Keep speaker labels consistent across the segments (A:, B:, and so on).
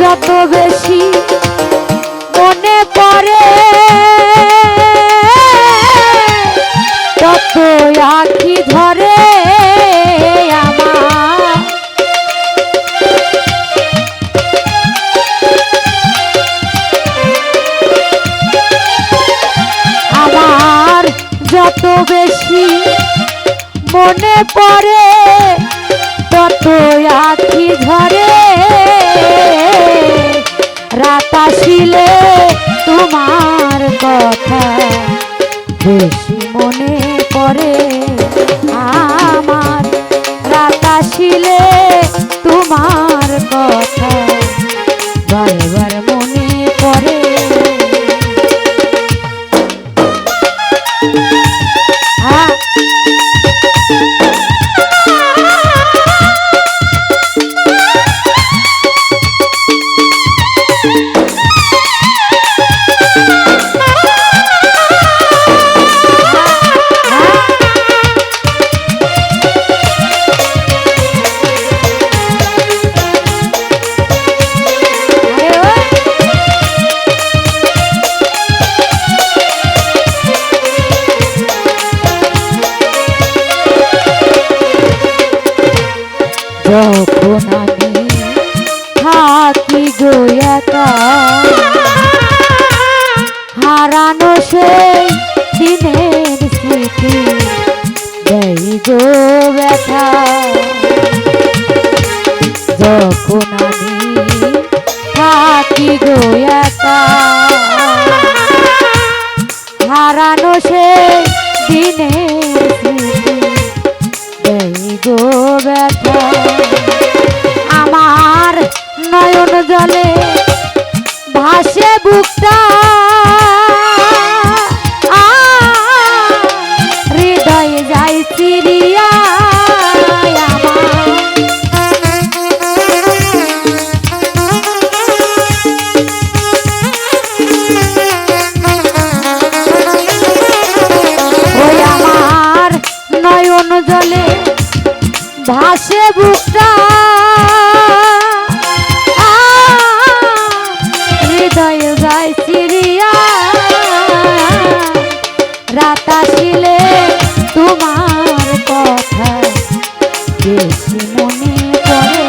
A: যত বেশি মনে পড়ে তত আখি ধরে আমার। যত বেশি মনে পড়ে তত আখি ধরে। রাত তোমার কথা বেশি মনে করে আমার হারানো সেই দিনের স্মৃতি। এই গো ব্যথা, যখন আমি থাকি গো একা, হারানো সেই দিনের জলে ভাসে বুকটা। হৃদয় গায় চিরিয়া রাত আসিলে তোমার কথা বেশি মনে পড়ে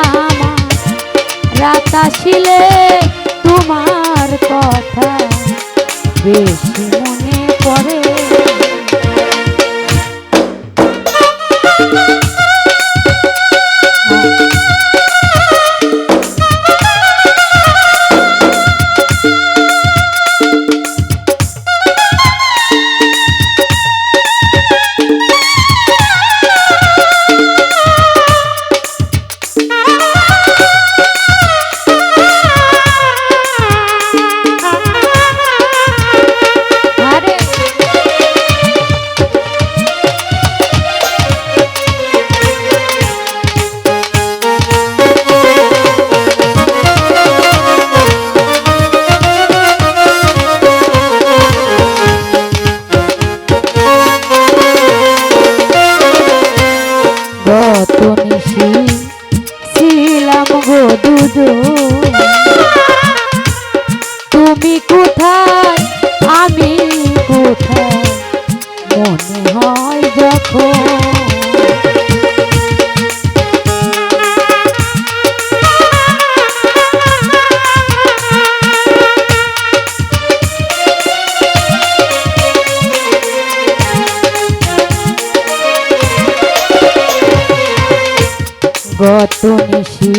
A: আমার রাত আসিলে তোমার কথা বেশি তুমি কোথায়? আমি কোথায়? গত নিশি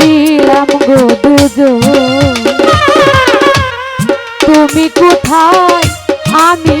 A: ছিলাম গো দুজন। তুমি কোথায়? আমি